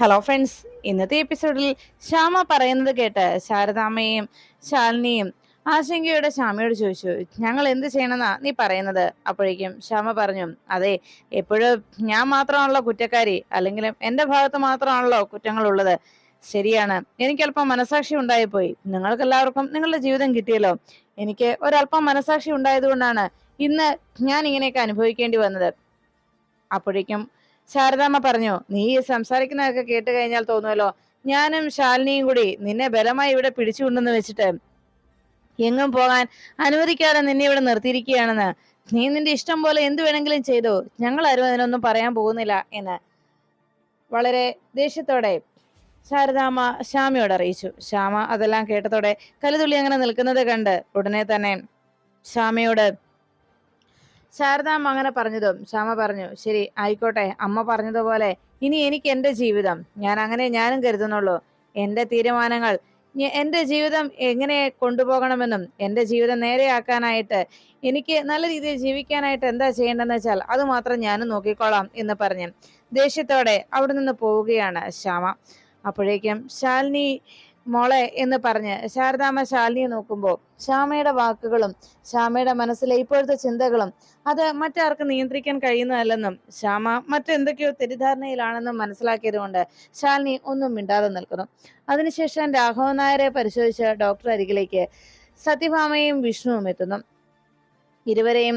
Hello friends ഇന്നത്തെ എപ്പിസോഡിൽ ശ്യാമ പറയുന്നത് കേട്ട് ശാരദാമ്മയും ശാലിനിയും ആശങ്കയുടെ ശ്യാമയോട് ചോദിച്ചു ഞങ്ങൾ എന്ത് ചെയ്യണമെന്നാ നീ പറയുന്നത്? അപ്പോഴേക്കും ശ്യാമ പറഞ്ഞു അതെ എപ്പോഴും ഞാൻ മാത്രമാണല്ലോ കുറ്റക്കാരി അല്ലെങ്കിലും എന്റെ ഭാഗത്ത് മാത്രമാണല്ലോ കുറ്റങ്ങളുള്ളത് ശരിയാണ്. എനിക്ക് അല്പം മനസാക്ഷി ഉണ്ടായിപ്പോയി. നിങ്ങൾക്ക് എല്ലാവർക്കും നിങ്ങളുടെ ജീവിതം കിട്ടിയല്ലോ. എനിക്ക് ഒരല്പം മനസാക്ഷി ഉണ്ടായതുകൊണ്ടാണ് ഇന്ന് ഞാൻ ഇങ്ങനെയൊക്കെ അനുഭവിക്കേണ്ടി വന്നത്. അപ്പോഴേക്കും ശാരദാമ്മ പറഞ്ഞു നീ സംസാരിക്കുന്നതൊക്കെ കേട്ട് കഴിഞ്ഞാൽ തോന്നുമല്ലോ ഞാനും ശാലിനിയും കൂടി നിന്നെ ബലമായി ഇവിടെ പിടിച്ചുകൊണ്ടെന്ന് വെച്ചിട്ട് എങ്ങും പോകാൻ അനുവദിക്കാതെ നിന്നെ ഇവിടെ നിർത്തിയിരിക്കുകയാണെന്ന്. നീ നിന്റെ ഇഷ്ടം പോലെ എന്ത് വേണമെങ്കിലും ചെയ്തു. ഞങ്ങൾ ആരും അതിനൊന്നും പറയാൻ പോകുന്നില്ല എന്ന് വളരെ ദേഷ്യത്തോടെ ശാരദാമ്മ ശ്യാമയോട് അറിയിച്ചു. ശ്യാമ അതെല്ലാം കേട്ടതോടെ കലുതുള്ളി അങ്ങനെ നിൽക്കുന്നത് കണ്ട് ഉടനെ തന്നെ ശ്യാമയോട് ശാരദാമ്മ അങ്ങനെ പറഞ്ഞതും ശ്യാമ പറഞ്ഞു ശരി ആയിക്കോട്ടെ അമ്മ പറഞ്ഞതുപോലെ ഇനി എനിക്ക് എന്റെ ജീവിതം ഞാൻ അങ്ങനെ ഞാനും കരുതുന്നുള്ളൂ. എന്റെ തീരുമാനങ്ങൾ എന്റെ ജീവിതം എങ്ങനെ കൊണ്ടുപോകണമെന്നും എന്റെ ജീവിതം നേരെയാക്കാനായിട്ട് എനിക്ക് നല്ല രീതിയിൽ ജീവിക്കാനായിട്ട് എന്താ ചെയ്യേണ്ടതെന്ന് വെച്ചാൽ അത് മാത്രം ഞാനും നോക്കിക്കോളാം എന്ന് പറഞ്ഞു ദേഷ്യത്തോടെ അവിടെ നിന്ന് പോവുകയാണ് ശ്യാമ. അപ്പോഴേക്കും ശാലിനി മോളെ എന്ന് പറഞ്ഞ് ശാരദാമ്മ ശാലിനിയെ നോക്കുമ്പോൾ ശ്യാമയുടെ വാക്കുകളും ശ്യാമയുടെ മനസ്സിലെ ഇപ്പോഴത്തെ ചിന്തകളും അത് മറ്റാർക്കും നിയന്ത്രിക്കാൻ കഴിയുന്നതല്ലെന്നും ശ്യാമ മറ്റെന്തൊക്കെയോ തെറ്റിദ്ധാരണയിലാണെന്നും മനസ്സിലാക്കിയതുകൊണ്ട് ശാലിനി ഒന്നും മിണ്ടാതെ നിൽക്കുന്നു. അതിനുശേഷം രാഘവൻ നായരെ പരിശോധിച്ച ഡോക്ടർ അരികിലേക്ക് സത്യഭാമയും വിഷ്ണുവും എത്തുന്നു. ഇരുവരെയും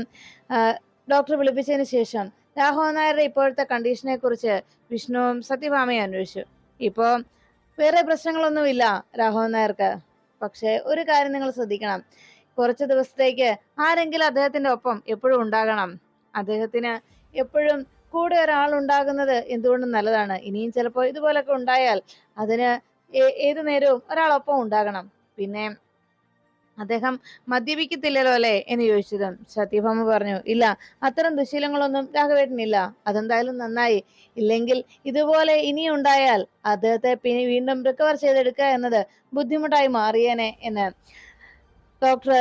ഡോക്ടർ വിളിപ്പിച്ചതിന് ശേഷം രാഘവൻ നായരുടെ ഇപ്പോഴത്തെ കണ്ടീഷനെ കുറിച്ച് വിഷ്ണുവും സത്യഭാമയും അന്വേഷിച്ചു. ഇപ്പോ വേറെ പ്രശ്നങ്ങളൊന്നുമില്ല രാഘവൻ നായർക്ക്. പക്ഷെ ഒരു കാര്യം നിങ്ങൾ ശ്രദ്ധിക്കണം. കുറച്ച് ദിവസത്തേക്ക് ആരെങ്കിലും അദ്ദേഹത്തിന്റെ ഒപ്പം എപ്പോഴും ഉണ്ടാകണം. അദ്ദേഹത്തിന് എപ്പോഴും കൂടെ ഒരാൾ ഉണ്ടാകുന്നത് എന്തുകൊണ്ടും നല്ലതാണ്. ഇനിയും ചിലപ്പോൾ ഇതുപോലൊക്കെ ഉണ്ടായാൽ അതിന് ഏത് നേരവും ഒരാളൊപ്പം ഉണ്ടാകണം. പിന്നെ അദ്ദേഹം മദ്യപിക്കത്തില്ലല്ലോ അല്ലേ? എന്ന് ചോദിച്ചതും സത്യഭാമ പറഞ്ഞു ഇല്ല അത്തരം ദുശീലങ്ങളൊന്നും രാഘവേട്ടനില്ല. അതെന്തായാലും നന്നായി. ഇല്ലെങ്കിൽ ഇതുപോലെ ഇനിയുണ്ടായാൽ അദ്ദേഹത്തെ പിന്നെ വീണ്ടും റിക്കവർ ചെയ്തെടുക്കുക എന്നത് ബുദ്ധിമുട്ടായി മാറിയേനെ എന്ന് ഡോക്ടർ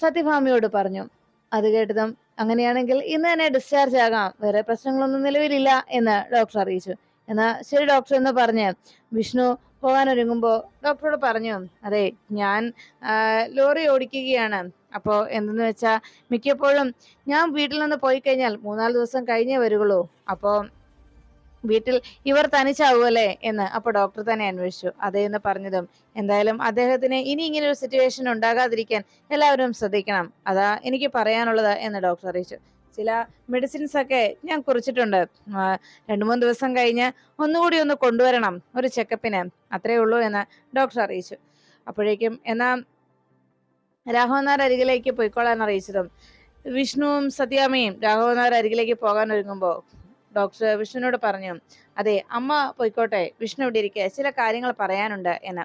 സത്യഭാമയോട് പറഞ്ഞു. അത് കേട്ടതും അങ്ങനെയാണെങ്കിൽ ഇന്ന് തന്നെ ഡിസ്ചാർജ് ആകാം. വേറെ പ്രശ്നങ്ങളൊന്നും നിലവിലില്ല എന്ന് ഡോക്ടർ അറിയിച്ചു. എന്നാ ശരി ഡോക്ടർ എന്ന് പറഞ്ഞ് വിഷ്ണു പോകാൻ ഒരുങ്ങുമ്പോ ഡോക്ടറോട് പറഞ്ഞു അതെ ഞാൻ ലോറി ഓടിക്കുകയാണ്. അപ്പോൾ എന്തെന്ന് വെച്ചാ മിക്കപ്പോഴും ഞാൻ വീട്ടിൽ നിന്ന് പോയി കഴിഞ്ഞാൽ മൂന്നാൽ ദിവസം കഴിഞ്ഞേ വരികയുള്ളൂ. അപ്പോൾ വീട്ടിൽ ഇവർ തനിച്ചാവുമല്ലേ എന്ന് അപ്പൊ ഡോക്ടർ തന്നെ അന്വേഷിച്ചു. അതേ എന്ന് പറഞ്ഞതും എന്തായാലും അദ്ദേഹത്തിന് ഇനി ഇങ്ങനെ ഒരു സിറ്റുവേഷൻ ഉണ്ടാകാതിരിക്കാൻ എല്ലാവരും ശ്രദ്ധിക്കണം. അതാ എനിക്ക് പറയാനുള്ളത് എന്ന് ഡോക്ടർ അറിയിച്ചു. ചില മെഡിസിൻസ് ഒക്കെ ഞാൻ കുറിച്ചിട്ടുണ്ട്. രണ്ടു മൂന്ന് ദിവസം കഴിഞ്ഞ് ഒന്നുകൂടി ഒന്ന് കൊണ്ടുവരണം ഒരു ചെക്കപ്പിന് അത്രേ ഉള്ളൂ എന്ന് ഡോക്ടർ അറിയിച്ചു. അപ്പോഴേക്കും എന്നാ രാഘവനാർ അരികിലേക്ക് പോയിക്കോളാൻ അറിയിച്ചതും വിഷ്ണുവും സത്യാമ്മയും രാഘവനാർ അരികിലേക്ക് പോകാൻ ഒരുങ്ങുമ്പോൾ ഡോക്ടർ വിഷ്ണുവിനോട് പറഞ്ഞു അതെ അമ്മ പോയിക്കോട്ടെ വിഷ്ണു ഇവിടെ ഇരിക്കുക ചില കാര്യങ്ങൾ പറയാനുണ്ട് എന്ന്.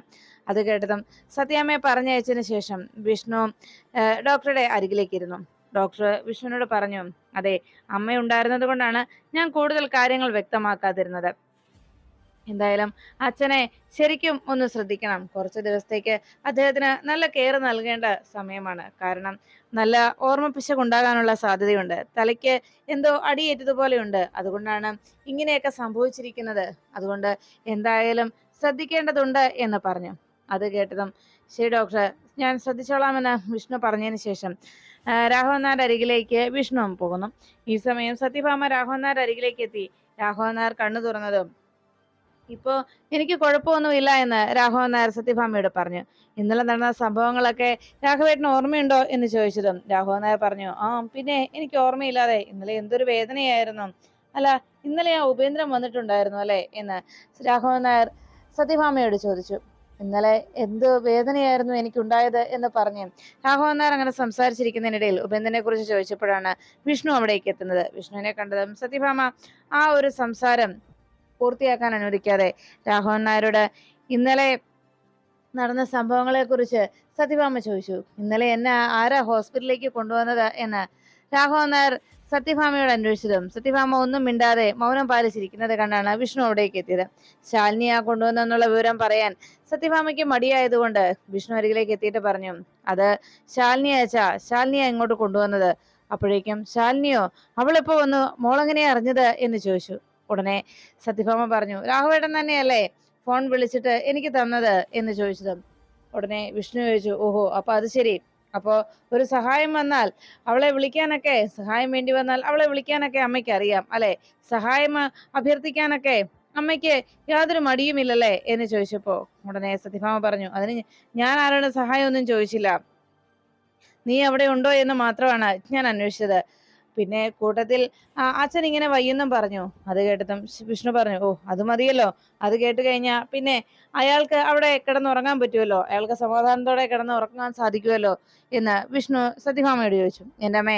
അത് കേട്ടതും സത്യാമ്മയെ പറഞ്ഞയച്ചതിന് ശേഷം വിഷ്ണു ഡോക്ടറുടെ അരികിലേക്ക് ഇരുന്നു. ഡോക്ടർ വിഷ്ണുവിനോട് പറഞ്ഞു അതെ അമ്മ ഉണ്ടായിരുന്നത് കൊണ്ടാണ് ഞാൻ കൂടുതൽ കാര്യങ്ങൾ വ്യക്തമാക്കാതിരുന്നത്. എന്തായാലും അച്ഛനെ ശരിക്കും ഒന്ന് ശ്രദ്ധിക്കണം. കുറച്ച് ദിവസത്തേക്ക് അദ്ദേഹത്തിന് നല്ല കെയർ നൽകേണ്ട സമയമാണ്. കാരണം നല്ല ഓർമ്മപ്പിശകുണ്ടാകാനുള്ള സാധ്യതയുണ്ട്. തലയ്ക്ക് എന്തോ അടിയേറ്റതുപോലെയുണ്ട്. അതുകൊണ്ടാണ് ഇങ്ങനെയൊക്കെ സംഭവിച്ചിരിക്കുന്നത്. അതുകൊണ്ട് എന്തായാലും ശ്രദ്ധിക്കേണ്ടതുണ്ട് എന്ന് പറഞ്ഞു. അത് കേട്ടതും ശരി ഡോക്ടർ ഞാൻ ശ്രദ്ധിച്ചോളാമെന്ന് വിഷ്ണു പറഞ്ഞതിന് ശേഷം നായർ അരികിലേക്ക് വിഷ്ണുവും പോകുന്നു. ഈ സമയം സത്യഭാമ രാഘവൻ നായർ അരികിലേക്ക് എത്തി. രാഘവൻ നായർ കണ്ണു തുറന്നതും ഇപ്പോ എനിക്ക് കുഴപ്പമൊന്നുമില്ല എന്ന് രാഘവൻ നായർ സത്യഭാമയോട് പറഞ്ഞു. ഇന്നലെ നടന്ന സംഭവങ്ങളൊക്കെ രാഘവേട്ടന് ഓർമ്മയുണ്ടോ? എന്ന് ചോദിച്ചതും രാഘവൻ നായർ പറഞ്ഞു ആ പിന്നെ എനിക്ക് ഓർമ്മയില്ലാതെ ഇന്നലെ എന്തൊരു വേദനയായിരുന്നു. അല്ല ഇന്നലെ ആ ഉപേന്ദ്രൻ വന്നിട്ടുണ്ടായിരുന്നു അല്ലെ? എന്ന് രാഘവൻ നായർ സത്യഭാമയോട് ചോദിച്ചു. ഇന്നലെ എന്ത് വേദനയായിരുന്നു എനിക്കുണ്ടായത് എന്ന് പറഞ്ഞ് രാഘവന്നാർ അങ്ങനെ സംസാരിച്ചിരിക്കുന്നതിനിടയിൽ ഉപേന്ദ്രനെ കുറിച്ച് ചോദിച്ചപ്പോഴാണ് വിഷ്ണു അവിടേക്ക് എത്തുന്നത്. വിഷ്ണുവിനെ കണ്ടതും സത്യഭാമ ആ ഒരു സംസാരം പൂർത്തിയാക്കാൻ അനുവദിക്കാതെ രാഘവൻ നായരോട് ഇന്നലെ നടന്ന സംഭവങ്ങളെ കുറിച്ച് സത്യഭാമ ചോദിച്ചു. ഇന്നലെ എന്നെ ആരാ ഹോസ്പിറ്റലിലേക്ക് കൊണ്ടുവന്നത് എന്ന് രാഘവൻ നായർ സത്യഭാമയോട് അന്വേഷിച്ചതും സത്യഭാമ ഒന്നും മിണ്ടാതെ മൗനം പാലിച്ചിരിക്കുന്നത് കണ്ടാണ് വിഷ്ണു അവിടേക്ക് എത്തിയത്. ശാലിനിയാ കൊണ്ടുവന്നെന്നുള്ള വിവരം പറയാൻ സത്യഭാമയ്ക്ക് മടിയായതുകൊണ്ട് വിഷ്ണു അരികിലേക്ക് എത്തിയിട്ട് പറഞ്ഞു അത് ശാലിനി അയച്ചാ ശാലിനിയാ ഇങ്ങോട്ട് കൊണ്ടുവന്നത്. അപ്പോഴേക്കും ശാലിനിയോ അവളിപ്പോ വന്നു മോളെങ്ങനെയാ അറിഞ്ഞത്? എന്ന് ചോദിച്ചു. ഉടനെ സത്യഭാമ പറഞ്ഞു രാഘവേട്ടൻ തന്നെയല്ലേ ഫോൺ വിളിച്ചിട്ട് എനിക്ക് തന്നത്? എന്ന് ചോദിച്ചതും ഉടനെ വിഷ്ണു ചോദിച്ചു ഓഹോ അപ്പൊ അത് ശരി. അപ്പോ ഒരു സഹായം വന്നാൽ അവളെ വിളിക്കാനൊക്കെ സഹായം വേണ്ടി വന്നാൽ അവളെ വിളിക്കാനൊക്കെ അമ്മയ്ക്ക് അറിയാം അല്ലെ? സഹായം അഭ്യർത്ഥിക്കാനൊക്കെ അമ്മയ്ക്ക് യാതൊരു മടിയുമില്ലല്ലേ? എന്ന് ചോദിച്ചപ്പോൾ ഉടനെ സത്യഭാമ പറഞ്ഞു അതിന് ഞാൻ ആരോടും സഹായമൊന്നും ചോദിച്ചില്ല. നീ അവിടെ ഉണ്ടോ എന്ന് മാത്രമാണ് ഞാൻ അന്വേഷിച്ചത്. പിന്നെ കൂട്ടത്തിൽ അച്ഛൻ ഇങ്ങനെ വയ്യെന്നും പറഞ്ഞു. അത് കേട്ടതും വിഷ്ണു പറഞ്ഞു ഓ അത് മതിയല്ലോ. അത് കേട്ട് കഴിഞ്ഞാൽ പിന്നെ അയാൾക്ക് അവിടെ കിടന്നുറങ്ങാൻ പറ്റുമല്ലോ. അയാൾക്ക് സമാധാനത്തോടെ കിടന്ന് ഉറങ്ങാൻ സാധിക്കുമല്ലോ. എന്ന് വിഷ്ണു സത്യഭാമയോട് ചോദിച്ചു. എന്റെ അമ്മേ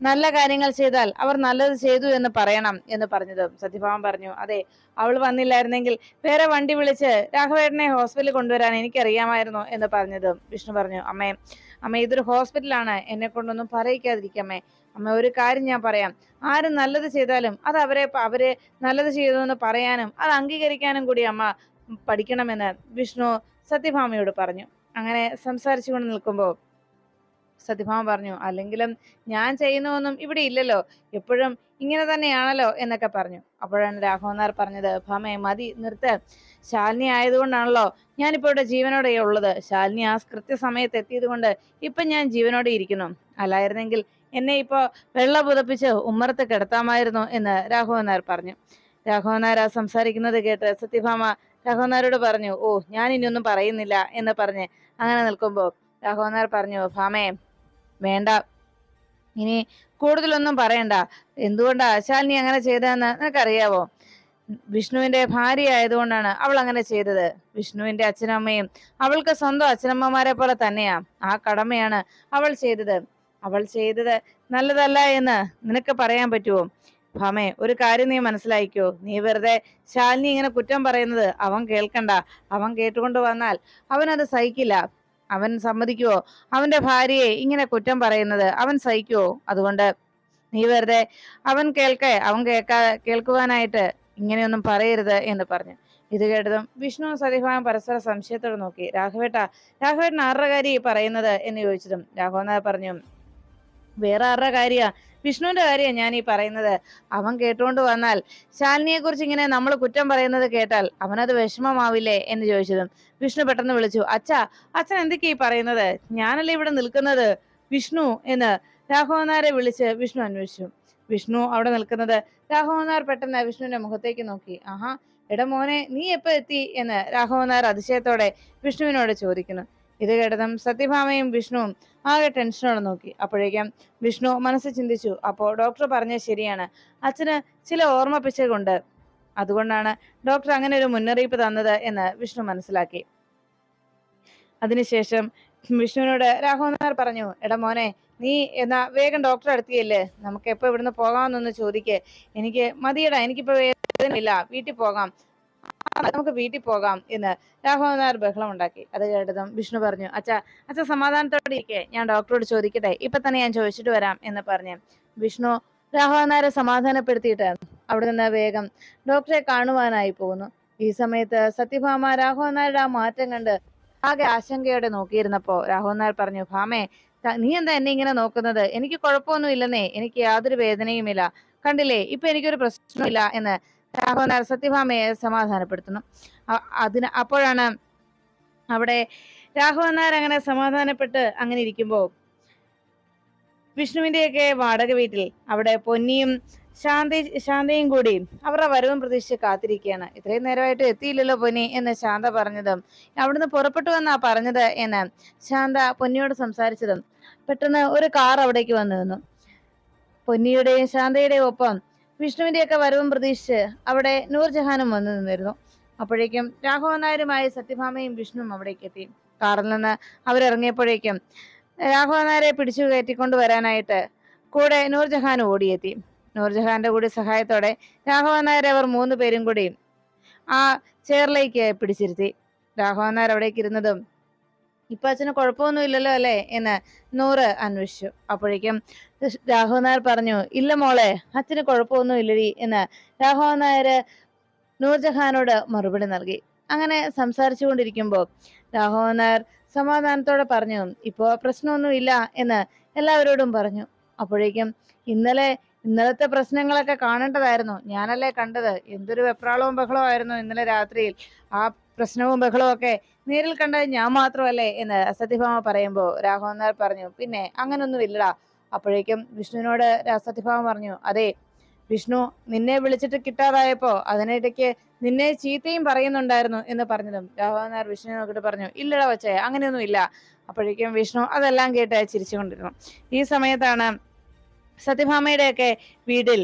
നല്ല കാര്യങ്ങൾ ചെയ്താൽ അവർ നല്ലത് ചെയ്തു എന്ന് പറയണം എന്ന് പറഞ്ഞതും സത്യഭാമൻ പറഞ്ഞു. അതെ അവൾ വന്നില്ലായിരുന്നെങ്കിൽ വേറെ വണ്ടി വിളിച്ച് രാഘവേട്ടനെ ഹോസ്പിറ്റലിൽ കൊണ്ടുവരാൻ എനിക്കറിയാമായിരുന്നു എന്ന് പറഞ്ഞതും വിഷ്ണു പറഞ്ഞു. അമ്മേ അമ്മ ഇതൊരു ഹോസ്പിറ്റലാണ്. എന്നെ കൊണ്ടൊന്നും പറയിക്കാതിരിക്കമ്മേ അമ്മ ഒരു കാര്യം ഞാൻ പറയാം. ആരും നല്ലത് ചെയ്താലും അത് അവരെ അവരെ നല്ലത് ചെയ്തതെന്ന് പറയാനും അത് അംഗീകരിക്കാനും കൂടി അമ്മ പഠിക്കണമെന്ന് വിഷ്ണു സത്യഭാമയോട് പറഞ്ഞു. അങ്ങനെ സംസാരിച്ചു കൊണ്ട് നിൽക്കുമ്പോൾ സത്യഭാമ പറഞ്ഞു അല്ലെങ്കിലും ഞാൻ ചെയ്യുന്നുവെന്നും ഇവിടെ ഇല്ലല്ലോ. എപ്പോഴും ഇങ്ങനെ തന്നെയാണല്ലോ എന്നൊക്കെ പറഞ്ഞു. അപ്പോഴാണ് രാഘവനാർ പറഞ്ഞത് ഭാമയെ മതി നിർത്ത്. ശാലിനി ആയതുകൊണ്ടാണല്ലോ ഞാനിപ്പോ ഇവിടെ ജീവനോടെ ഉള്ളത് ശാലിനി ആ കൃത്യസമയത്ത് എത്തിയത് കൊണ്ട് ഇപ്പൊ ഞാൻ ജീവനോടെ ഇരിക്കുന്നു. അല്ലായിരുന്നെങ്കിൽ എന്നെ ഇപ്പോ വെള്ള പുതപ്പിച്ച് ഉമ്മറത്ത് കിടത്താമായിരുന്നു എന്ന് രാഘവൻ നായർ പറഞ്ഞു. രാഘവൻ നായർ ആ സംസാരിക്കുന്നത് കേട്ട് സത്യഭാമ രാഘവൻ നായരോട് പറഞ്ഞു ഓ ഞാൻ ഇനിയൊന്നും പറയുന്നില്ല എന്ന് പറഞ്ഞ് അങ്ങനെ നിൽക്കുമ്പോൾ നായർ പറഞ്ഞു ഭാമയെ വേണ്ട. ഇനി കൂടുതലൊന്നും പറയണ്ട. എന്തുകൊണ്ടാ ശാലിനി അങ്ങനെ ചെയ്തതെന്ന് നിനക്കറിയാവോ? വിഷ്ണുവിന്റെ ഭാര്യ ആയതുകൊണ്ടാണ് അവൾ അങ്ങനെ ചെയ്തത്. വിഷ്ണുവിന്റെ അച്ഛനമ്മയും അവൾക്ക് സ്വന്തം അച്ഛനമ്മമാരെ പോലെ തന്നെയാ. ആ കടമയാണ് അവൾ ചെയ്തത്. അവൾ ചെയ്തത് നല്ലതല്ല എന്ന് നിനക്ക് പറയാൻ പറ്റുമോ ഭാമേ ഒരു കാര്യം നീ മനസ്സിലാക്കിയോ നീ വെറുതെ ശാലിനി ഇങ്ങനെ കുറ്റം പറയുന്നത് അവൻ കേൾക്കണ്ട. അവൻ കേട്ടുകൊണ്ട് വന്നാൽ അവനത് സഹിക്കില്ല. അവൻ സമ്മതിക്കുവോ? അവന്റെ ഭാര്യയെ ഇങ്ങനെ കുറ്റം പറയുന്നത് അവൻ സഹിക്കുവോ? അതുകൊണ്ട് നീ വെറുതെ അവൻ കേൾക്കേ അവൻ കേൾക്കാ കേൾക്കുവാനായിട്ട് ഇങ്ങനെയൊന്നും പറയരുത് എന്ന് പറഞ്ഞു. ഇത് കേട്ടതും വിഷ്ണു സതിഭാവൻ പരസ്പര സംശയത്തോടെ നോക്കി. രാഘവേട്ട രാഘവേട്ടൻ ആരുടെ കാര്യം പറയുന്നത് എന്ന് ചോദിച്ചതും രാഘവനാഥ് പറഞ്ഞു വേറെ ആരുടെ കാര്യ? വിഷ്ണുവിന്റെ കാര്യമാണ് ഞാൻ ഈ പറയുന്നത്. അവൻ കേട്ടുകൊണ്ട് വന്നാൽ ശാലിനിയെ കുറിച്ച് ഇങ്ങനെ നമ്മൾ കുറ്റം പറയുന്നത് കേട്ടാൽ അവനത് വിഷമമാവില്ലേ എന്ന് ചോദിച്ചതും വിഷ്ണു പെട്ടെന്ന് വിളിച്ചു അച്ഛാ അച്ഛൻ എന്തൊക്കെയാ ഈ പറയുന്നത്? ഞാനല്ലേ ഇവിടെ നിൽക്കുന്നത്? വിഷ്ണു എന്ന്. രാഘവനാരെ വിളിച്ച് വിഷ്ണു അന്വേഷിച്ചു. വിഷ്ണു അവിടെ നിൽക്കുന്നത്. രാഘവനാർ പെട്ടെന്ന് വിഷ്ണുവിന്റെ മുഖത്തേക്ക് നോക്കി. ആഹാ എടാ മോനെ നീ എപ്പോ എത്തി? എന്ന് രാഘവനാർ അതിശയത്തോടെ വിഷ്ണുവിനോട് ചോദിക്കുന്നു. ഇത് കേട്ടതും സത്യഭാമയും വിഷ്ണുവും ആകെ ടെൻഷനോടെ നോക്കി. അപ്പോഴേക്കും വിഷ്ണു മനസ്സ് ചിന്തിച്ചു. അപ്പോൾ ഡോക്ടർ പറഞ്ഞത് ശരിയാണ്. അച്ഛന് ചില ഓർമ്മപ്പിച്ചകൊണ്ട് അതുകൊണ്ടാണ് ഡോക്ടർ അങ്ങനെ ഒരു മുന്നറിയിപ്പ് തന്നത് എന്ന് വിഷ്ണു മനസ്സിലാക്കി. അതിനുശേഷം വിഷ്ണുവിനോട് നായർ പറഞ്ഞു എടാ മോനെ നീ എന്നാ വേഗം ഡോക്ടറെ അടുത്തിയല്ലേ നമുക്ക് എപ്പോ ഇവിടുന്ന് പോകാമെന്നൊന്ന് ചോദിക്കേ. എനിക്ക് മതിയടാ എനിക്കിപ്പോ വേദനയില്ല. വീട്ടിൽ പോകാം. നമുക്ക് വീട്ടിൽ പോകാം എന്ന് രാഘവനാർ ബഹളം ഉണ്ടാക്കി അത് കേട്ടതും വിഷ്ണു പറഞ്ഞു അച്ഛ അച്ഛ സമാധാനത്തോടെ ഇരിക്കെ. ഞാൻ ഡോക്ടറോട് ചോദിക്കട്ടെ. ഇപ്പൊ തന്നെ ഞാൻ ചോദിച്ചിട്ട് വരാം എന്ന് പറഞ്ഞു. വിഷ്ണു രാഘവനാരെ സമാധാനപ്പെടുത്തിയിട്ട് അവിടെ നിന്ന് വേഗം ഡോക്ടറെ കാണുവാനായി പോകുന്നു. ഈ സമയത്ത് സത്യഭാമ രാഘവനാരുടെ ആ മാറ്റം കണ്ട് ആകെ ആശങ്കയോടെ നോക്കിയിരുന്നപ്പോ രാഘവനാർ പറഞ്ഞു ഭാമേ നീ എന്താ എന്നെ ഇങ്ങനെ നോക്കുന്നത്? എനിക്ക് കുഴപ്പമൊന്നും ഇല്ലെന്നേ. എനിക്ക് യാതൊരു വേദനയുമില്ല. കണ്ടില്ലേ? ഇപ്പൊ എനിക്കൊരു പ്രശ്നമില്ല എന്ന് രാഘവനാർ സത്യഭാമയെ സമാധാനപ്പെടുത്തുന്നു അതിന് അപ്പോഴാണ് അവിടെ രാഘവനാർ അങ്ങനെ സമാധാനപ്പെട്ട് അങ്ങനെ ഇരിക്കുമ്പോൾ വിഷ്ണുവിന്റെയൊക്കെ വാടക വീട്ടിൽ അവിടെ പൊന്നിയും ശാന്തി ശാന്തയും കൂടി അവരുടെ വരവും പ്രതീക്ഷിച്ച് കാത്തിരിക്കുകയാണ്. ഇത്രയും നേരമായിട്ട് എത്തിയില്ലല്ലോ പൊന്നി എന്ന് ശാന്ത പറഞ്ഞതും അവിടുന്ന് പുറപ്പെട്ടു വന്നാ പറഞ്ഞത് എന്ന് ശാന്ത പൊന്നിയോട് സംസാരിച്ചതും പെട്ടെന്ന് ഒരു കാർ അവിടേക്ക് വന്നു നിന്നു. പൊന്നിയുടെയും ശാന്തയുടെയും ഒപ്പം വിഷ്ണുവിന്റെയൊക്കെ വരവും പ്രതീക്ഷിച്ച് അവിടെ നൂർജഹാനും വന്നു നിന്നിരുന്നു. അപ്പോഴേക്കും രാഘവൻ സത്യഭാമയും വിഷ്ണുവും അവിടേക്ക് എത്തി. കാറിൽ നിന്ന് അവരിറങ്ങിയപ്പോഴേക്കും രാഘവൻ നായരെ പിടിച്ചു കയറ്റിക്കൊണ്ടു വരാനായിട്ട് കൂടെ നൂർജഹാൻ ഓടിയെത്തി. നൂർജഹാന്റെ കൂടി സഹായത്തോടെ രാഘവൻ നായരെ അവർ മൂന്ന് പേരും കൂടി ആ ചെയറിലേക്ക് പിടിച്ചിരുത്തി. രാഘവൻ നായർ അവിടേക്ക് ഇരുന്നതും ഇപ്പൊ അച്ഛന് കുഴപ്പമൊന്നും ഇല്ലല്ലോ അല്ലേ എന്ന് നൂറ് അന്വേഷിച്ചു. അപ്പോഴേക്കും രാഘവൻ നായർ പറഞ്ഞു ഇല്ല മോളെ അച്ഛന് കുഴപ്പമൊന്നും ഇല്ലടി എന്ന് രാഘവൻ നായർ നൂർജഹാനോട് മറുപടി നൽകി. അങ്ങനെ സംസാരിച്ചു കൊണ്ടിരിക്കുമ്പോൾ രാഘവൻ നായർ സമാധാനത്തോടെ പറഞ്ഞു ഇപ്പോ പ്രശ്നമൊന്നും ഇല്ല എന്ന് എല്ലാവരോടും പറഞ്ഞു. അപ്പോഴേക്കും ഇന്നലെ ഇന്നലത്തെ പ്രശ്നങ്ങളൊക്കെ കാണേണ്ടതായിരുന്നു. ഞാനല്ലേ കണ്ടത്. എന്തൊരു വെപ്രാളവും ബഹളവും ആയിരുന്നു ഇന്നലെ രാത്രിയിൽ. ആ പ്രശ്നവും ബഹളവും ഒക്കെ നേരിൽ കണ്ടത് ഞാൻ മാത്രമല്ലേ എന്ന് സത്യഭാമ പറയുമ്പോൾ രാഘവൻ നായർ പറഞ്ഞു പിന്നെ അങ്ങനൊന്നും ഇല്ലടാ. അപ്പോഴേക്കും വിഷ്ണുവിനോട് അസത്യഭാമ സത്യഭാമ പറഞ്ഞു അതെ വിഷ്ണു നിന്നെ വിളിച്ചിട്ട് കിട്ടാതായപ്പോ അതിനിടയ്ക്ക് നിന്നെ ചീത്തയും പറയുന്നുണ്ടായിരുന്നു എന്ന് പറഞ്ഞതും രാഘവൻ നായർ വിഷ്ണുവിനെ നോക്കിയിട്ട് പറഞ്ഞു ഇല്ലടാ വച്ചേ അങ്ങനെയൊന്നും ഇല്ല അപ്പോഴേക്കും വിഷ്ണു അതെല്ലാം കേട്ട് ചിരിച്ചുകൊണ്ടിരുന്നു. ഈ സമയത്താണ് സത്യഭാമയുടെയൊക്കെ വീട്ടിൽ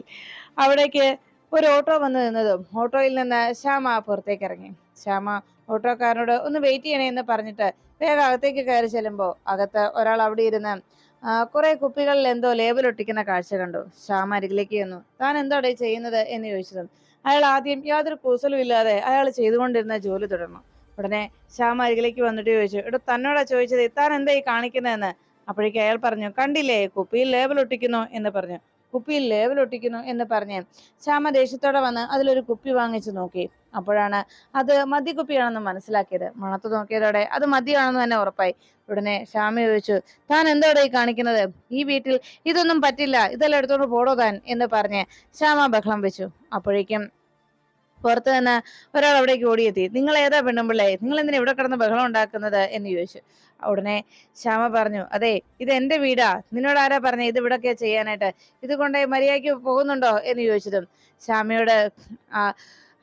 അവിടേക്ക് ഒരു ഓട്ടോ വന്നു നിന്നതും ഓട്ടോയിൽ നിന്ന് ശ്യാമ പുറത്തേക്ക് ഇറങ്ങി ശ്യാമ ഓട്ടോക്കാരനോട് ഒന്ന് വെയിറ്റ് ചെയ്യണേ എന്ന് പറഞ്ഞിട്ട് വേഗം അകത്തേക്ക് കയറി ചെല്ലുമ്പോൾ അകത്ത് ഒരാൾ അവിടെ ഇരുന്ന് കുറെ കുപ്പികളിൽ എന്തോ ലേബൽ ഒട്ടിക്കുന്ന കാഴ്ച കണ്ടു. ശ്യാമ അരികിലേക്ക് ചെന്നു. താൻ എന്തോടെ ചെയ്യുന്നത്? എന്ന് ചോദിച്ചതും അയാൾ ആദ്യം യാതൊരു കൂസലും ഇല്ലാതെ അയാൾ ചെയ്തുകൊണ്ടിരുന്ന ജോലി തുടർന്നു. ഉടനെ ശ്യാമ അരികിലേക്ക് വന്നിട്ട് ചോദിച്ചു എടോ തന്നോടാ ചോദിച്ചത് താൻ എന്താ ഈ കാണിക്കുന്നതെന്ന്? അപ്പോഴേക്കും അയാൾ പറഞ്ഞു കണ്ടില്ലേ കുപ്പിയിൽ ലേബൽ ഒട്ടിക്കുന്നു എന്ന് പറഞ്ഞു. കുപ്പിയിൽ ലേബൽ ഒട്ടിക്കുന്നു എന്ന് പറഞ്ഞ് ശ്യാമ ദേഷ്യത്തോടെ വന്ന് അതിലൊരു കുപ്പി വാങ്ങിച്ചു നോക്കി. അപ്പോഴാണ് അത് മദ്യക്കുപ്പിയാണെന്ന് മനസ്സിലാക്കിയത്. മണത്ത് നോക്കിയതോടെ അത് മദ്യമാണെന്ന് തന്നെ ഉറപ്പായി. ഉടനെ ശ്യാമ ചോദിച്ചു താൻ എന്തോടെ ഈ കാണിക്കുന്നത്? ഈ വീട്ടിൽ ഇതൊന്നും പറ്റില്ല. ഇതെല്ലാം എടുത്തോണ്ട് പോടോ താൻ എന്ന് പറഞ്ഞ് ശ്യാമ ബഹളം വെച്ചു. അപ്പോഴേക്കും പുറത്ത് നിന്ന് ഒരാൾ അവിടേക്ക് ഓടിയെത്തി. നിങ്ങൾ ഏതാ പെണ്ണുമ്പിള്ളേ? നിങ്ങൾ എന്തിനാ ഇവിടെ കിടന്ന് ബഹളം ഉണ്ടാക്കുന്നത്? എന്ന് ചോദിച്ചു. ഉടനെ ശ്യാമ പറഞ്ഞു അതെ ഇത് എന്റെ വീടാ. നിന്നോട് ആരാ പറഞ്ഞേ ഇത് ഇവിടൊക്കെ ചെയ്യാനായിട്ട്? ഇത് കൊണ്ട് മര്യാദയ്ക്ക് പോകുന്നുണ്ടോ? എന്ന് ചോദിച്ചതും ശ്യാമയോട് ആ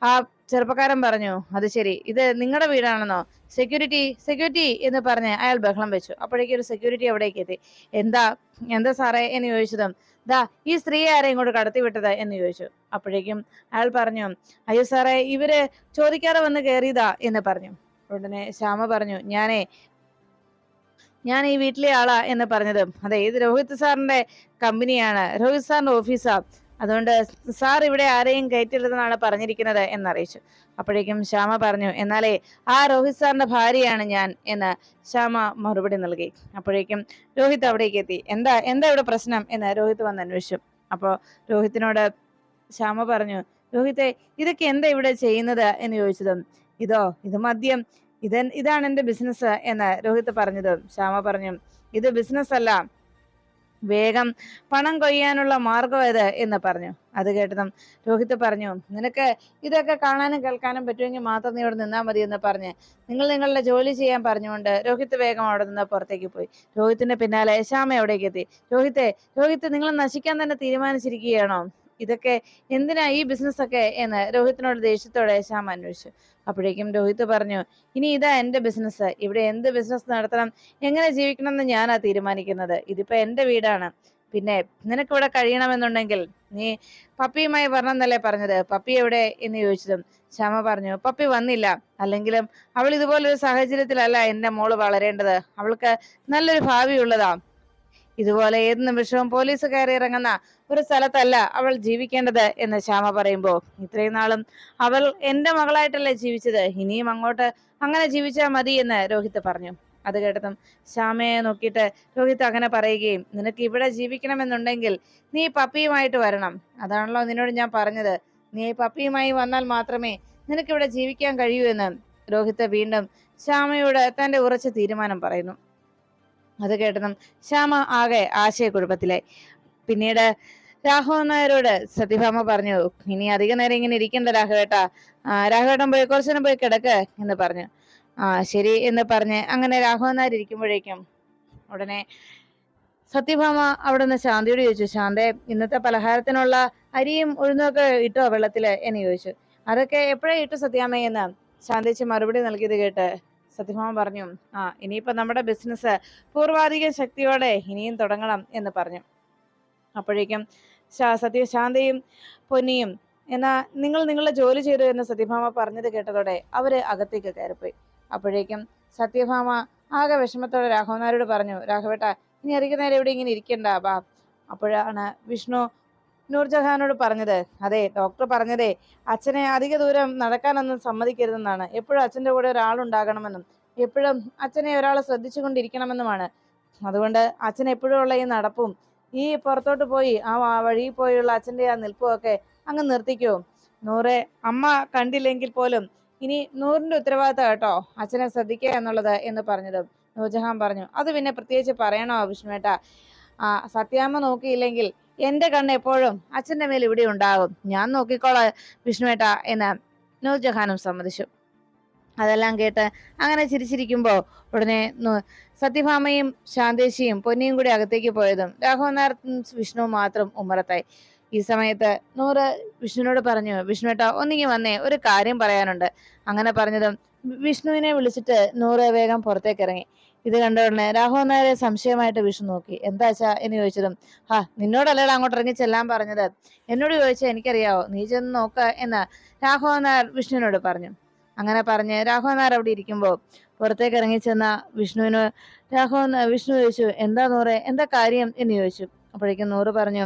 ആ ചെറുപ്പക്കാരൻ പറഞ്ഞു അത് ശരി ഇത് നിങ്ങളുടെ വീടാണെന്നോ? സെക്യൂരിറ്റി സെക്യൂരിറ്റി എന്ന് പറഞ്ഞ് അയാൾ ബഹളം വെച്ചു. അപ്പോഴേക്കും ഒരു സെക്യൂരിറ്റി അവിടേക്ക് എത്തി. എന്താ എന്താ സാറേ? എന്ന് ചോദിച്ചതും ദാ ഈ സ്ത്രീയെ ആരെ ഇങ്ങോട്ട് കടത്തി വിട്ടത് എന്ന് ചോദിച്ചു. അപ്പോഴേക്കും അയാൾ പറഞ്ഞു അയ്യോ സാറേ ഇവർ ചോദിക്കാതെ വന്ന് കയറിയതാ എന്ന് പറഞ്ഞു. ഉടനെ ശ്യാമ പറഞ്ഞു ഞാനേ ഞാൻ ഈ വീട്ടിലെ ആളാ എന്ന് പറഞ്ഞത് അതെ ഇത് രോഹിത് സാറിന്റെ കമ്പനിയാണ് രോഹിത് സാറിന്റെ ഓഫീസാ അതുകൊണ്ട് സാർ ഇവിടെ ആരെയും കയറ്റരുതെന്നാണ് പറഞ്ഞിരിക്കുന്നത് എന്നറിയിച്ചു. അപ്പോഴേക്കും ശ്യാമ പറഞ്ഞു എന്നാലേ ആ രോഹിത് സാറിന്റെ ഭാര്യയാണ് ഞാൻ എന്ന് ശ്യാമ മറുപടി നൽകി. അപ്പോഴേക്കും രോഹിത് അവിടേക്ക് എത്തി. എന്താ എന്താ ഇവിടെ പ്രശ്നം എന്ന് രോഹിത് വന്ന് അന്വേഷിച്ചു. അപ്പോൾ രോഹിത്തിനോട് ശ്യാമ പറഞ്ഞു രോഹിത്തെ ഇതൊക്കെ എന്താ ഇവിടെ ചെയ്യുന്നത്? എന്ന് ചോദിച്ചതും ഇതോ ഇത് മദ്യം ഇത് ഇതാണ് എന്റെ ബിസിനസ് എന്ന് രോഹിത് പറഞ്ഞതും ശ്യാമ പറഞ്ഞു ഇത് ബിസിനസ് അല്ല വേഗം പണം കൊയ്യാനുള്ള മാർഗം എന്ന് പറഞ്ഞു. അത് കേട്ടതും രോഹിത് പറഞ്ഞു നിനക്ക് ഇതൊക്കെ കാണാനും കേൾക്കാനും പറ്റുമെങ്കിൽ മാത്രം നീ ഇവിടെ നിന്നാൽ മതി എന്ന് പറഞ്ഞ് നിങ്ങൾ നിങ്ങളുടെ ജോലി ചെയ്യാൻ പറഞ്ഞുകൊണ്ട് രോഹിത് വേഗം അവിടെ നിന്ന് പുറത്തേക്ക് പോയി. രോഹിത്തിന്റെ പിന്നാലെ ശ്യാമ എവിടേക്ക് എത്തി രോഹിത്തെ രോഹിത്ത് നിങ്ങൾ നശിക്കാൻ തന്നെ തീരുമാനിച്ചിരിക്കുകയാണോ? ഇതൊക്കെ എന്തിനാ ഈ ബിസിനസ് ഒക്കെ എന്ന് രോഹിത്തിനോട് ദേഷ്യത്തോടെ ശ്യാം അന്വേഷിച്ചു. അപ്പോഴേക്കും രോഹിത് പറഞ്ഞു ഇനി ഇതാ എന്റെ ബിസിനസ് ഇവിടെ എന്ത് ബിസിനസ് നടത്തണം? എങ്ങനെ ജീവിക്കണം എന്ന് ഞാനാ തീരുമാനിക്കുന്നത്? ഇതിപ്പോ എന്റെ വീടാണ്. പിന്നെ നിനക്ക് ഇവിടെ കഴിയണമെന്നുണ്ടെങ്കിൽ നീ പപ്പിയുമായി വരണമെന്നല്ലേ പറഞ്ഞത്? പപ്പി എവിടെ? എന്ന് ചോദിച്ചതും ശ്യാമ പറഞ്ഞു പപ്പി വന്നില്ല. അല്ലെങ്കിലും അവൾ ഇതുപോലൊരു സാഹചര്യത്തിലല്ല എന്റെ മോൾ വളരേണ്ടത്. അവൾക്ക് നല്ലൊരു ഭാവിയുള്ളതാ. ഇതുപോലെ ഏത് നിമിഷവും പോലീസ് കയറി ഇറങ്ങുന്ന ഒരു സ്ഥലത്തല്ല അവൾ ജീവിക്കേണ്ടത് എന്ന് ശ്യാമ പറയുമ്പോ. ഇത്രയും നാളും അവൾ എന്റെ മകളായിട്ടല്ലേ ജീവിച്ചത്? ഇനിയും അങ്ങോട്ട് അങ്ങനെ ജീവിച്ചാൽ മതി എന്ന് രോഹിത് പറഞ്ഞു. അത് കേട്ടതും ശ്യാമയെ നോക്കിയിട്ട് രോഹിത് അങ്ങനെ പറയുകയും നിനക്ക് ഇവിടെ ജീവിക്കണമെന്നുണ്ടെങ്കിൽ നീ പപ്പിയുമായിട്ട് വരണം. അതാണല്ലോ നിന്നോട് ഞാൻ പറഞ്ഞത്. നീ പപ്പിയുമായി വന്നാൽ മാത്രമേ നിനക്കിവിടെ ജീവിക്കാൻ കഴിയൂ എന്ന്. രോഹിത് വീണ്ടും ശ്യാമയോട് തന്റെ ഉറച്ച തീരുമാനം പറയുന്നു. അത് കേട്ടതും ശ്യാമ ആകെ ആശയക്കുഴപ്പത്തിലായി. പിന്നീട് രാഘവൻ നായരോട് സത്യഭാമ പറഞ്ഞു ഇനി അധിക നേരം ഇങ്ങനെ ഇരിക്കണ്ട രാഘവേട്ട. രാഘവേട്ടൻ പോയി കുറച്ചു പോയി കിടക്ക് എന്ന് പറഞ്ഞു. ആ ശരി എന്ന് പറഞ്ഞ് അങ്ങനെ രാഘവൻ നായർ ഇരിക്കുമ്പോഴേക്കും ഉടനെ സത്യഭാമ അവിടെ നിന്ന് ശാന്തിയോട് ചോദിച്ചു ശാന്തേ ഇന്നത്തെ പലഹാരത്തിനുള്ള അരിയും ഉഴുന്നൊക്കെ ഇട്ടോ വെള്ളത്തിൽ? എന്ന് ചോദിച്ചു. അതൊക്കെ എപ്പോഴേ ഇട്ടു സത്യാമ്മയെന്ന് ശാന്തിച്ച് മറുപടി നൽകിയത് കേട്ട് സത്യഭാമ പറഞ്ഞു ആ ഇനിയിപ്പോ നമ്മുടെ ബിസിനസ് പൂർവാധിക ശക്തിയോടെ ഇനിയും തുടങ്ങണം എന്ന് പറഞ്ഞു. അപ്പോഴേക്കും സത്യശാന്തയും സത്യ ശാന്തയും പൊന്നിയും എന്നാ നിങ്ങൾ നിങ്ങളുടെ ജോലി ചെയ്തു എന്ന് സത്യഭാമ പറഞ്ഞത് കേട്ടതോടെ അവർ അകത്തേക്ക് കയറിപ്പോയി. അപ്പോഴേക്കും സത്യഭാമ ആകെ വിഷമത്തോടെ രാഘവനാരോട് പറഞ്ഞു രാഘവേട്ട ഇനി അറിയിക്കുന്നേരം നേരം ഇവിടെ ഇങ്ങനെ ഇരിക്കണ്ട ബാ. അപ്പോഴാണ് വിഷ്ണു നൂർജഹാനോട് പറഞ്ഞത് അതെ ഡോക്ടർ പറഞ്ഞതേ അച്ഛനെ അധിക ദൂരം നടക്കാനൊന്നും സമ്മതിക്കരുതെന്നാണ്. എപ്പോഴും അച്ഛന്റെ കൂടെ ഒരാളുണ്ടാകണമെന്നും എപ്പോഴും അച്ഛനെ ഒരാൾ ശ്രദ്ധിച്ചുകൊണ്ടിരിക്കണമെന്നുമാണ്. അതുകൊണ്ട് അച്ഛൻ എപ്പോഴും ഉള്ള ഈ നടപ്പും ഈ പുറത്തോട്ട് പോയി ആ വഴിയിൽ പോയുള്ള അച്ഛന്റെ ആ നിൽപ്പുമൊക്കെ അങ്ങ് നിർത്തിക്കോ. നൂറെ അമ്മ കണ്ടില്ലെങ്കിൽ പോലും ഇനി നൂറിന്റെ ഉത്തരവാദിത്തം കേട്ടോ അച്ഛനെ ശ്രദ്ധിക്കുക എന്നുള്ളത് എന്ന് പറഞ്ഞതും നൂർജഹാൻ പറഞ്ഞു. അത് പിന്നെ പ്രത്യേകിച്ച് പറയണോ വിഷ്ണുവേട്ട? സത്യാമ്മ നോക്കിയില്ലെങ്കിൽ എന്റെ കണ്ണ് എപ്പോഴും അച്ഛന്റെ മേൽ ഇവിടെ ഉണ്ടാകും. ഞാൻ നോക്കിക്കോളാം വിഷ്ണുവേട്ട എന്ന് നൂർജഹാനും സമ്മതിച്ചു. അതെല്ലാം കേട്ട് അങ്ങനെ ചിരിച്ചിരിക്കുമ്പോ ഉടനെ സത്യഭാമയും ശാന്തേശിയും പൊന്നിയും കൂടി അകത്തേക്ക് പോയതും രാഘവൻ നായർ വിഷ്ണു മാത്രം ഉമ്മറത്തായി. ഈ സമയത്ത് നൂറ് വിഷ്ണുവിനോട് പറഞ്ഞു വിഷ്ണുവേട്ട ഒന്നിങ്ങി വന്നേ ഒരു കാര്യം പറയാനുണ്ട്. അങ്ങനെ പറഞ്ഞതും വിഷ്ണുവിനെ വിളിച്ചിട്ട് നൂറ് വേഗം പുറത്തേക്ക് ഇറങ്ങി. ഇത് കണ്ട ഉടനെ രാഘവൻ നായരെ സംശയമായിട്ട് വിഷു നോക്കി. എന്താ എന്താച്ചാ എന്ന് ചോദിച്ചതും ഹാ നിന്നോടല്ലടാ അങ്ങോട്ട് ഇറങ്ങി ചെല്ലാൻ പറഞ്ഞത്? എന്നോട് ചോദിച്ചാൽ എനിക്കറിയാവോ നീ ചെന്ന് നോക്ക എന്ന് രാഘവൻ നായർ വിഷ്ണുവിനോട് പറഞ്ഞു. അങ്ങനെ പറഞ്ഞ് രാഘവൻ നായർ അവിടെ ഇരിക്കുമ്പോൾ പുറത്തേക്ക് ഇറങ്ങി ചെന്ന വിഷ്ണുവിന് രാഘവൻ വിഷ്ണു ചോദിച്ചു എന്താ നൂറെ? എന്താ കാര്യം? എന്ന് ചോദിച്ചു. അപ്പോഴേക്കും നൂറ് പറഞ്ഞു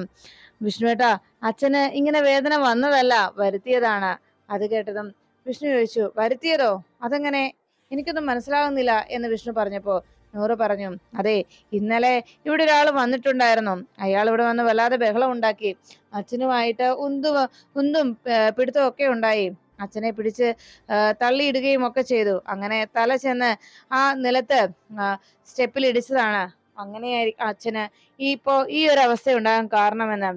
വിഷ്ണുവേട്ടാ അച്ഛന് ഇങ്ങനെ വേദന വന്നതല്ല വരുത്തിയതാണ്. അത് കേട്ടതും വിഷ്ണു ചോദിച്ചു വരുത്തിയതോ? അതെങ്ങനെ? എനിക്കൊന്നും മനസ്സിലാകുന്നില്ല എന്ന് വിഷ്ണു പറഞ്ഞപ്പോൾ നൂറ് പറഞ്ഞു അതെ ഇന്നലെ ഇവിടെ ഒരാൾ വന്നിട്ടുണ്ടായിരുന്നു. അയാൾ ഇവിടെ വന്ന് വല്ലാതെ ബഹളം ഉണ്ടാക്കി. അച്ഛനുമായിട്ട് ഉന്തു ഉന്തും പിടുത്തം ഒക്കെ ഉണ്ടായി. അച്ഛനെ പിടിച്ച് തള്ളിയിടുകയും ഒക്കെ ചെയ്തു. അങ്ങനെ തല ചെന്ന് ആ നിലത്ത് സ്റ്റെപ്പിൽ ഇടിച്ചതാണ്. അങ്ങനെയായിരിക്കും അച്ഛന് ഈ ഇപ്പോ ഈ ഒരു അവസ്ഥ ഉണ്ടാകാൻ കാരണമെന്ന്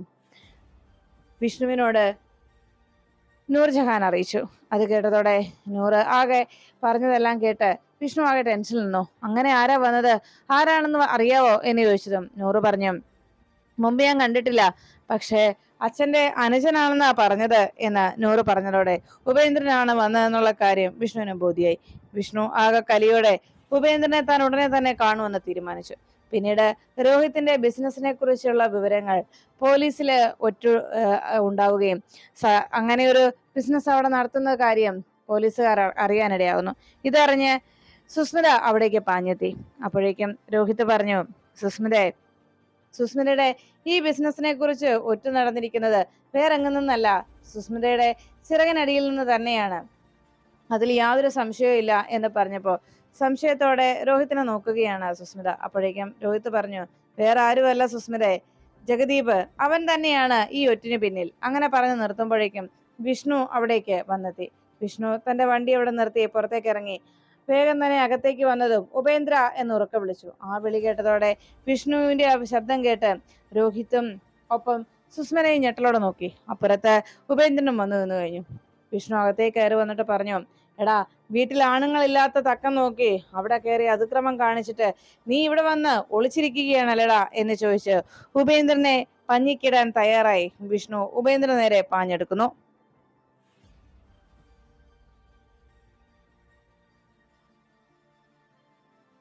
വിഷ്ണുവിനോട് നൂർജഹാൻ അറിയിച്ചു. അത് കേട്ടതോടെ നൂറ് ആകെ പറഞ്ഞതെല്ലാം കേട്ട് വിഷ്ണു ആകെ ടെൻഷനിൽ നിന്നു. അങ്ങനെ ആരാ വന്നത്? ആരാണെന്ന് അറിയാവോ? എന്ന് ചോദിച്ചതും നൂറ് പറഞ്ഞു മുമ്പ് ഞാൻ കണ്ടിട്ടില്ല. പക്ഷേ അച്ഛന്റെ അനുജനാണെന്നാ പറഞ്ഞത് എന്ന് നൂറ് പറഞ്ഞതോടെ ഉപേന്ദ്രനാണ് വന്നതെന്നുള്ള കാര്യം വിഷ്ണുവിന് ബോധ്യായി. വിഷ്ണു ആകെ കലിയോടെ ഉപേന്ദ്രനെ താൻ ഉടനെ തന്നെ കാണുമെന്ന് തീരുമാനിച്ചു. പിന്നീട് രോഹിത്തിന്റെ ബിസിനസിനെ കുറിച്ചുള്ള വിവരങ്ങൾ പോലീസിൽ ഒറ്റ ഉണ്ടാവുകയും അങ്ങനെ ഒരു ബിസിനസ് അവിടെ നടത്തുന്ന കാര്യം പോലീസുകാർ അറിയാനിടയാകുന്നു ഇതറിഞ്ഞ് സുസ്മിത അവിടേക്ക് പാഞ്ഞെത്തി. അപ്പോഴേക്കും രോഹിത് പറഞ്ഞു സുസ്മിതയെ സുസ്മിതയുടെ ഈ ബിസിനസിനെ കുറിച്ച് ഒറ്റ നടന്നിരിക്കുന്നത് വേറെങ്ങും നിന്നല്ല സുസ്മിതയുടെ ചിറകനടിയിൽ നിന്ന് തന്നെയാണ്. അതിൽ യാതൊരു സംശയവും ഇല്ല എന്ന് പറഞ്ഞപ്പോ സംശയത്തോടെ രോഹിത്തിനെ നോക്കുകയാണ് സുസ്മിത. അപ്പോഴേക്കും രോഹിത് പറഞ്ഞു വേറെ ആരുമല്ല സുസ്മിതയെ ജഗദീപ് അവൻ തന്നെയാണ് ഈ ഒറ്റിന് പിന്നിൽ. അങ്ങനെ പറഞ്ഞു നിർത്തുമ്പോഴേക്കും വിഷ്ണു അവിടേക്ക് വന്നെത്തി. വിഷ്ണു തന്റെ വണ്ടി അവിടെ നിർത്തി പുറത്തേക്ക് ഇറങ്ങി. വേഗം തന്നെ അകത്തേക്ക് വന്നതും ഉപേന്ദ്ര എന്ന് ഉറക്കെ വിളിച്ചു. ആ വിളി കേട്ടതോടെ വിഷ്ണുവിന്റെ ശബ്ദം കേട്ട് രോഹിത്തും ഒപ്പം സുസ്മനയും ഞെട്ടലോടെ നോക്കി. അപ്പുറത്ത് ഉപേന്ദ്രനും വന്നു നിന്നു കഴിഞ്ഞു. വിഷ്ണു അകത്തേക്ക് കയറി വന്നിട്ട് പറഞ്ഞു എടാ വീട്ടിൽ ആണുങ്ങളില്ലാത്ത തക്കം നോക്കി അവിടെ കയറി അതിക്രമം കാണിച്ചിട്ട് നീ ഇവിടെ വന്ന് ഒളിച്ചിരിക്കുകയാണല്ലേടാ എന്ന് ചോദിച്ച് ഉപേന്ദ്രനെ പഞ്ഞിക്കിടാൻ തയ്യാറായി വിഷ്ണു. ഉപേന്ദ്രൻ നേരെ പാഞ്ഞെടുക്കുന്നു.